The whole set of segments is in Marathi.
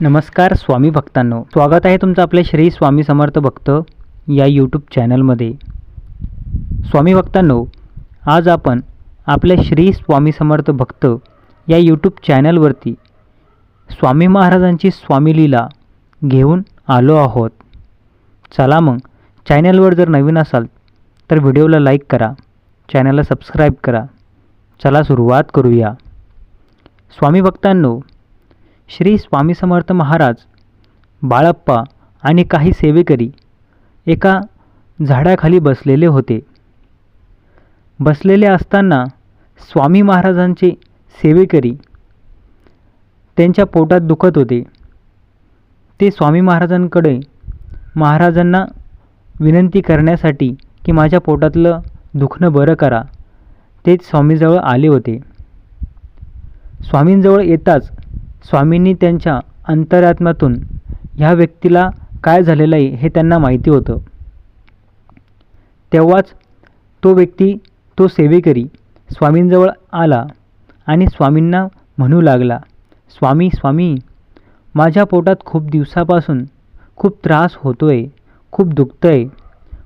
नमस्कार स्वामी भक्तांनो. स्वागत आहे तुमचं आपल्या श्री स्वामी समर्थ भक्त या यूट्यूब चॅनलमध्ये स्वामी भक्तांनो आज आपण आपल्या श्री स्वामी समर्थ भक्त या यूट्यूब चॅनलवरती स्वामी महाराजांची स्वामी लीला घेऊन आलो आहोत. चला मग चॅनलवर जर नवीन असाल तर व्हिडिओला लाईक करा चॅनलला सबस्क्राईब करा. चला सुरुवात करूया. स्वामी भक्तांनो श्री स्वामी समर्थ महाराज बाळप्पा आणि काही सेवेकरी एका झाडाखाली बसलेले होते. बसलेले असताना स्वामी महाराजांचे सेवेकरी त्यांच्या पोटात दुखत होते. ते स्वामी महाराजांकडे महाराजांना विनंती करण्यासाठी की माझ्या पोटातलं दुखणं बरं करा तेच स्वामीजवळ आले होते. स्वामींजवळ येताच स्वामींनी त्यांच्या अंतरात्म्यातून ह्या व्यक्तीला काय झालेलं आहे हे त्यांना माहिती होतं. तेव्हाच तो व्यक्ती तो सेवेकरी स्वामींजवळ आला आणि स्वामींना म्हणू लागला स्वामी स्वामी माझ्या पोटात खूप दिवसापासून खूप त्रास होतो आहे खूप दुखतं आहे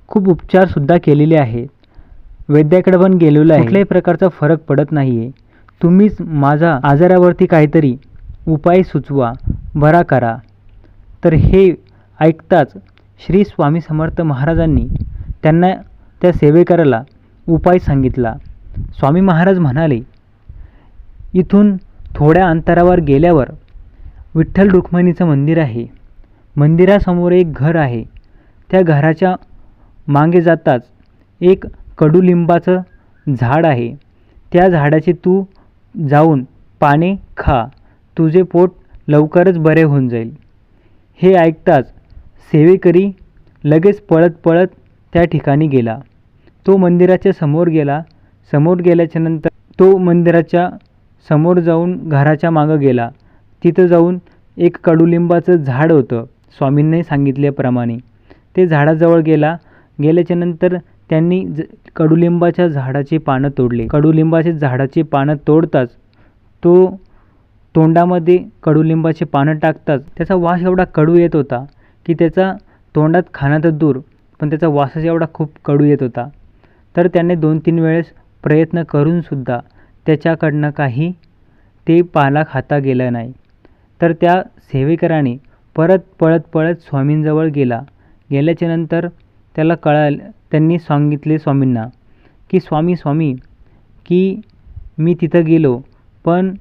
खूप उपचारसुद्धा केलेले आहेत. वैद्याकडे पण गेलेलो आहे. कुठल्याही प्रकारचा फरक पडत नाही आहे तुम्हीच माझा आजारावरती काहीतरी उपाय सुचवा बरा करा. तर हे ऐकताच श्री स्वामी समर्थ महाराजांनी त्यांना त्या सेवेकराला उपाय सांगितला. स्वामी महाराज म्हणाले इथून थोड्या अंतरावर गेल्यावर विठ्ठल रुक्मिणीचं मंदिर आहे. मंदिरासमोर एक घर आहे. त्या घराच्या मागे जाताच एक कडुलिंबाचं झाड आहे. त्या झाडाचे तू जाऊन पाने खा. तुझे पोट लवकरच बरे होऊन जाईल. हे ऐकताच सेवेकरी लगेच पळत पळत त्या ठिकाणी गेला. तो मंदिराच्या समोर गेला. समोर गेल्याच्यानंतर तो मंदिराच्या समोर जाऊन घराच्या मागं गेला. तिथं जाऊन एक कडुलिंबाचं झाड होतं स्वामींनी सांगितल्याप्रमाणे. ते झाडाजवळ गेला. गेल्याच्यानंतर त्यांनी ज कडुलिंबाच्या झाडाची पानं तोडली. कडुलिंबाच्या झाडाची पानं तोडताच तो तोंडामध्ये कडुलिंबाचे पानं टाकताच त्याचा वास एवढा कडू येत होता की त्याचा तोंडात खाणं तर दूर पण त्याचा वासच एवढा खूप कडू येत होता. तर त्याने दोन तीन वेळेस प्रयत्न करूनसुद्धा त्याच्याकडनं काही ते पाला खाता गेलं नाही. तर त्या सेवेकराने परत पळत पळत स्वामींजवळ गेला. गेल्याच्यानंतर त्याला कळालं त्यांनी सांगितले स्वामींना की स्वामी स्वामी की मी तिथं गेलो पण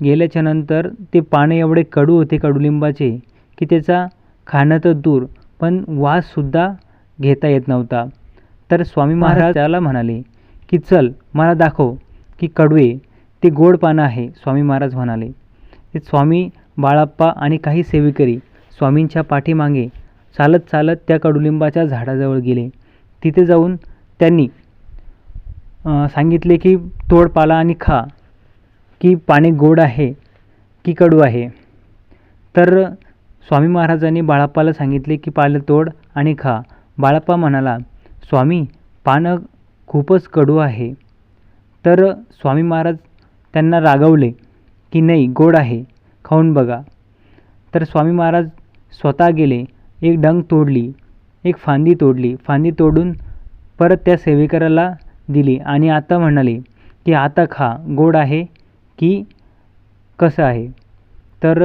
गेल्याच्यानंतर ते पाने एवढे कडू होते कडुलिंबाचे की त्याचा खाणं तर दूर पण वाससुद्धा घेता येत नव्हता. तर स्वामी महाराज त्याला म्हणाले की चल मला दाखव की कडू आहे ते गोड पानं आहे. स्वामी महाराज म्हणाले ते स्वामी बाळाप्पा आणि काही सेवेकरी स्वामींच्या पाठीमागे चालत चालत त्या कडुलिंबाच्या झाडाजवळ गेले. तिथे जाऊन त्यांनी सांगितले की तोड पाला आणि खा. की पाणी गोड आहे की कडू आहे. तर स्वामी महाराजांनी बाळाप्पाला सांगितले की पालं तोड आणि खा. बाळाप्पा म्हणाला स्वामी पानं खूपच कडू आहे. तर स्वामी महाराज त्यांना रागवले की नाही गोड आहे खाऊन बघा. तर स्वामी महाराज स्वतः गेले एक डंग तोडली एक फांदी तोडली. फांदी तोडून परत त्या सेवेकराला दिली आणि आता म्हणाले की आता खा गोड आहे की कसं आहे? तर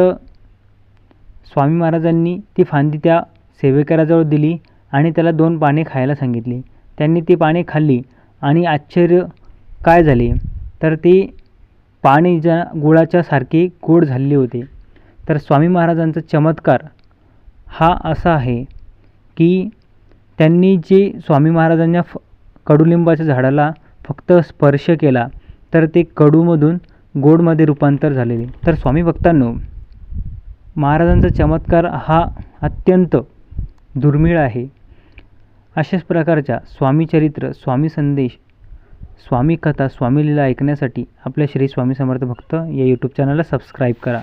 स्वामी महाराजांनी ती फांदी त्या सेवेकराजवळ दिली आणि त्याला दोन पाने खायला सांगितली. त्यांनी ती पाने खाल्ली आणि आश्चर्य काय झाले? तर ती पाने ज्या गुळाच्या सारखे गोड झालेले होते. तर स्वामी महाराजांचा चमत्कार हा असा आहे की त्यांनी जे स्वामी महाराजांच्या फ कडुलिंबाच्या झाडाला फक्त स्पर्श केला तर ते कडूमधून गोडमध्ये रूपांतर झालेले. तर स्वामी भक्तांनो महाराजांचा चमत्कार हा अत्यंत दुर्मिळ आहे. अशाच प्रकारच्या स्वामी चरित्र स्वामी संदेश स्वामी कथा स्वामी लीला ऐकण्यासाठी आपल्या श्री स्वामी समर्थ भक्त या यूट्यूब चॅनलला सबस्क्राईब करा.